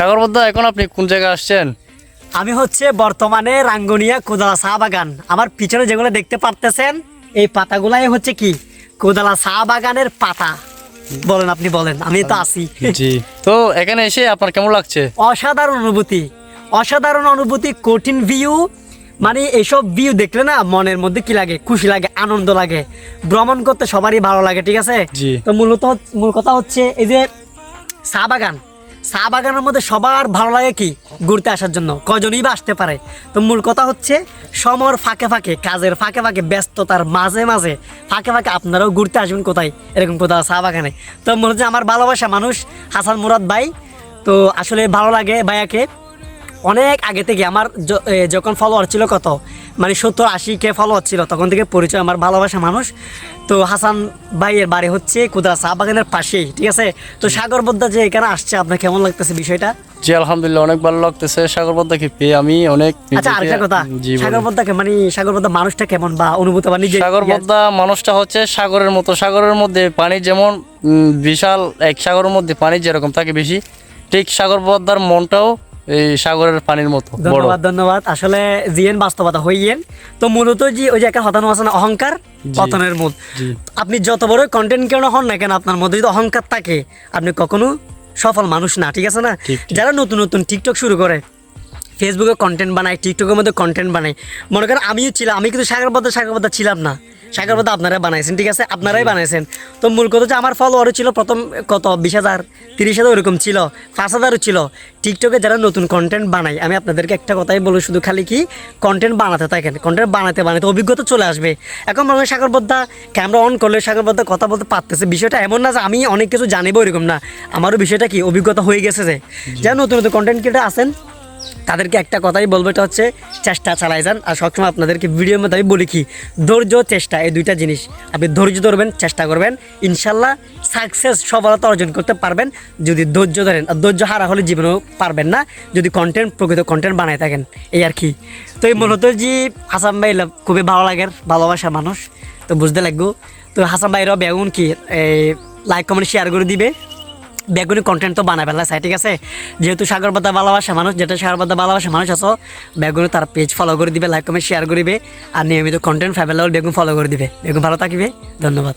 সাগরবদ্ধা এখন আপনি কোন জায়গায় আসছেন? আমি হচ্ছে বর্তমানে রাঙ্গুনিয়া কোদালা চা বাগান। আমার পিছনে যেগুলো দেখতে পারতেছেন এই পাতাগুলাই হচ্ছে কি? কোদালা চা বাগানের পাতা। বলেন আপনি বলেন আমি তো আছি। জি। তো এখানে এসে আপনার কেমন লাগছে? অসাধারণ অনুভূতি। অসাধারণ অনুভূতি কঠিন ভিউ মানে এইসব ভিউ দেখলে না মনের মধ্যে কি লাগে? খুশি লাগে আনন্দ লাগে। ভ্রমণ করতে সবারই ভালো লাগে ঠিক আছে? তো মূলত মূল কথা হচ্ছে এই যে চা বাগান। চা বাগানের মধ্যে সবার ভালো লাগে কি? ঘুরতে আসার জন্য। কজনই বা আসতে পারে। তো মূল কথা হচ্ছে, সমর ফাঁকে ফাঁকে, কাজের ফাঁকে ফাঁকে, ব্যস্ততার মাঝে মাঝে ফাঁকে ফাঁকে আপনারাও ঘুরতে আসবেন কোথায়? এরকম কোথাও চা বাগানে। তো মনে হচ্ছে আমার ভালোবাসা মানুষ, হাসান মুরাদ ভাই। তো আসলে ভালো লাগে ভাইয়াকে। অনেক আগে থেকে আমার যখন ফলোয়ার ছিল কত? মানে সত্তর আশি কে ফলোয়ার ছিল তখন থেকে পরিচয় আমার ভালোবাসা মানুষ। তো হাসান ভাইয়ের বাড়ি হচ্ছে কুদরা চা বাগানের পাশেই ঠিক আছে? তো সাগর বোদ্ধা যে এখানে আসছে আপনার কেমন লাগতেছে বিষয়টা? জি আলহামদুলিল্লাহ অনেক ভালো লাগতেছে। সাগরবদ্ধাকে পেয়ে আমি অনেক আচ্ছা আরেকটা কথা সাগর মানে সাগর বোদ্ধা মানুষটা কেমন বা অনুভূত বা নিজে সাগরবদ্ধা মানুষটা হচ্ছে সাগরের মতো। সাগরের মধ্যে পানি যেমন বিশাল এক সাগরের মধ্যে পানি যেরকম থাকে বেশি ঠিক সাগরবদ্ধার মনটাও এই সাগরের পানির মতো ধন্যবাদ ধন্যবাদ। আসলে জিয়েন বাস্তবতা হইয়েন তো মূলত ওই যে একটা হতানো আছে না অহংকার পতনের মূল। আপনি যত বড় কন্টেন্ট কেন হন না কেন আপনার মধ্যে যদি অহংকার থাকে আপনি কখনো সফল মানুষ না ঠিক আছে না। যারা নতুন নতুন টিকটক শুরু করে ফেসবুকে কন্টেন্ট বানায় টিকটকের মধ্যে কন্টেন্ট বানায় মনে করেন আমিও ছিলাম আমি কিন্তু সাগরবদ্ধ সাগরবদ্ধ ছিলাম না। সাগরবদ্ধ আপনারা বানাইছেন ঠিক আছে? আপনারাই বানাইছেন। তো মূল কথা হচ্ছে আমার ফলোয়ারও ছিল প্রথম কত? বিশ হাজার তিরিশ হাজার ওরকম ছিল পাঁচ হাজারও ছিল। টিকটকে যারা নতুন কন্টেন্ট বানায় আমি আপনাদেরকে একটা কথাই বলব শুধু খালি কি? কন্টেন্ট বানাতে থাকেন কন্টেন্ট বানাতে বানাতে অভিজ্ঞতা চলে আসবে। এখন মনে হয় সাগরবদ্ধা ক্যামেরা অন করলে সাগরবদ্ধা কথা বলতে পারতেছে। বিষয়টা এমন না যে আমি অনেক কিছু জানিব এরকম না। আমারও বিষয়টা কি? অভিজ্ঞতা হয়ে গেছে যে যারা নতুন নতুন কন্টেন্ট ক্রিয়েটার আছেন তাদেরকে একটা কথাই বলব, এটা হচ্ছে চেষ্টা চালাই যান। আর সবসময় আপনাদেরকে ভিডিওর মধ্যে আমি বলি কি, ধৈর্য, চেষ্টা, এই দুইটা জিনিস। আপনি ধৈর্য ধরবেন, চেষ্টা করবেন। ইনশাল্লাহ সাকসেস সফলতা অর্জন করতে পারবেন। যদি ধৈর্য ধরেন, আর ধৈর্য হারা হলে জীবনেও পারবেন না। যদি কন্টেন্ট প্রকৃত কন্টেন্ট বানায় থাকেন, এই আর কি। তো এই মূলত যে হাসান ভাই খুবই ভালো লাগে, ভালোবাসা মানুষ। তো বুঝতে লাগবো। তো হাসান ভাইরাও বেগুন কি লাইক কমেন্ট শেয়ার করে দিবে। বেগুনি কন্টেন্ট তো বানায় ফেলা ঠিক আছে? যেহেতু সাগর পাতা ভালোবাসা মানুষ, যেটা সাগর পাতা ভালোবাসা মানুষ আছো, বেগুনি তার পেজ ফলো করে দিবে লাইক কমেন্ট শেয়ার করিবে আর নিয়মিত কন্টেন্ট ফ্যামিলি বেগুন ফলো করে দিবে। বেগুন ভালো থাকিবে? ধন্যবাদ।